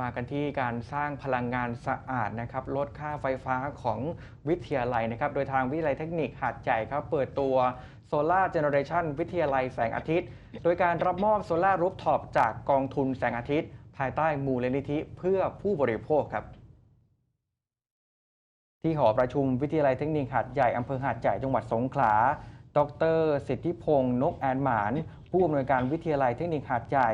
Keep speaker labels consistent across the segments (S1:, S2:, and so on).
S1: มากันที่การสร้างพลังงานสะอาดนะครับลดค่าไฟฟ้าของวิทยาลัยนะครับโดยทางวิทยาลัยเทคนิคหาดใหญ่ครับเปิดตัวโซลาร์เจเนอเรชันวิทยาลัยแสงอาทิตย์ โดยการรับมอบโซลาร์รูฟท็อปจากกองทุนแสงอาทิตย์ ภายใต้มูลนิธิเพื่อผู้บริโภคครับ ที่หอประชุมวิทยาลัยเทคนิคหาดใหญ่อำเภอหาดใหญ่จังหวัดสงขลา ดร สิทธิพงศ์นกแอนหมาน ผู้อำนวยการวิทยาลัยเทคนิคหาดใหญ่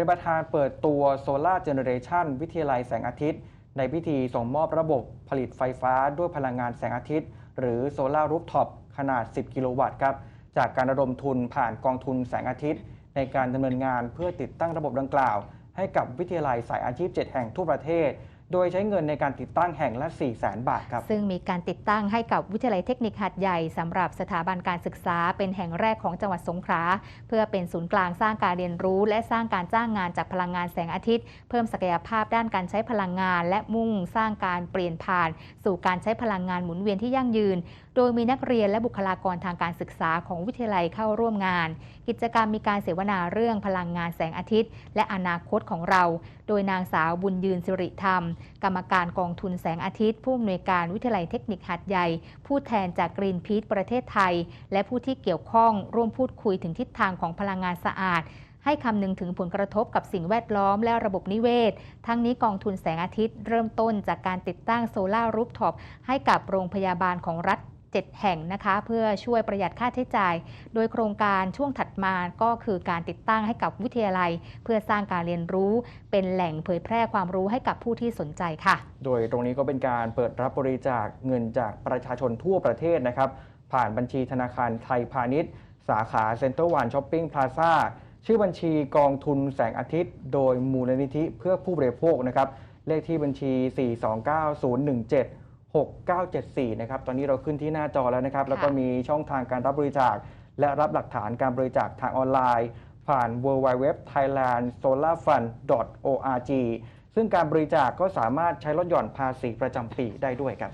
S1: เป็นประธานเปิดตัวโซลาร์เจเนเรชันวิทยาลัยแสงอาทิตย์ ในพิธีส่งมอบระบบผลิตไฟฟ้าด้วยพลังงานแสงอาทิตย์ หรือโซลารูฟท็อปขนาด 10 กิโลวัตต์ครับ จากการระดมทุนผ่านกองทุนแสงอาทิตย์ ในการดำเนินงานเพื่อติดตั้งระบบดังกล่าว ให้กับวิทยาลัยสายอาชีพ 7 แห่งทั่วประเทศ โดยใช้เงินในการติดตั้งแห่งละ4 0 0 0 0 0 บาทครับ
S2: ซึ่งมีการติดตั้งให้กับวิทยาลัยเทคนิคหัดใหญ่สำหรับสถาบันการศึกษาเป็นแห่งแรกของจังหวัดสงขลาเพื่อเป็นศูนย์กลางสร้างการเรียนรู้ และสร้างการจ้างงานจากพลังงานแสงอาทิตย์ เพิ่มศักยภาพด้านการใช้พลังงาน และมุ่งสร้างการเปลี่ยนผ่าน สู่การใช้พลังงานหมุนเวียนที่ยั่งยืน โดยมีนักเรียนและบุคลากรทางการศึกษาของวิทยาลัยเข้าร่วมงาน กิจกรรมมีการเสวนาเรื่องพลังงานแสงอาทิตย์ และอนาคตของเรา โดยนางสาวบุญยืนสิริธรรมกรรมการกองทุนแสงอาทิตย์ ผู้อำนวยการวิทยาลัยเทคนิคหัดใหญ่ ผู้แทนจากกรีนพีทประเทศไทย และผู้ที่เกี่ยวข้องร่วมพูดคุยถึงทิศทางของพลังงานสะอาดให้คำนึงถึงผลกระทบกับสิ่งแวดล้อมและระบบนิเวศ ทั้งนี้กองทุนแสงอาทิตย์เริ่มต้นจากการติดตั้งโซลารูฟท็อปให้กับโรงพยาบาลของรัฐ 7 แห่งนะคะ เพื่อช่วยประหยัดค่าใช้จ่าย โดยโครงการช่วงถัดมาก็คือการติดตั้งให้กับวิทยาลัย เพื่อสร้างการเรียนรู้เป็นแหล่งเผยแพร่ความรู้ให้กับผู้ที่สนใจค่ะ
S1: โดยตรงนี้ก็เป็นการเปิดรับบริจาคเงินจากประชาชนทั่วประเทศนะครับ ผ่านบัญชีธนาคารไทยพาณิชย์ สาขาเซ็นเตอร์วันช้อปปิ้งพลาซ่าชื่อบัญชีกองทุนแสงอาทิตย์ โดยมูลนิธิเพื่อผู้บริโภคนะครับเลขที่บัญชี 429-017 6974 นะครับ ตอนนี้เราขึ้นที่หน้าจอแล้วนะครับ แล้วก็มีช่องทางการรับบริจาค และรับหลักฐานการบริจาคทางออนไลน์ ผ่าน w w w t h a i l a n d s o l a r f u n d org ซึ่งการบริจาคก็สามารถใช้ลดหย่อนภาษีประจำปีได้ด้วยครับ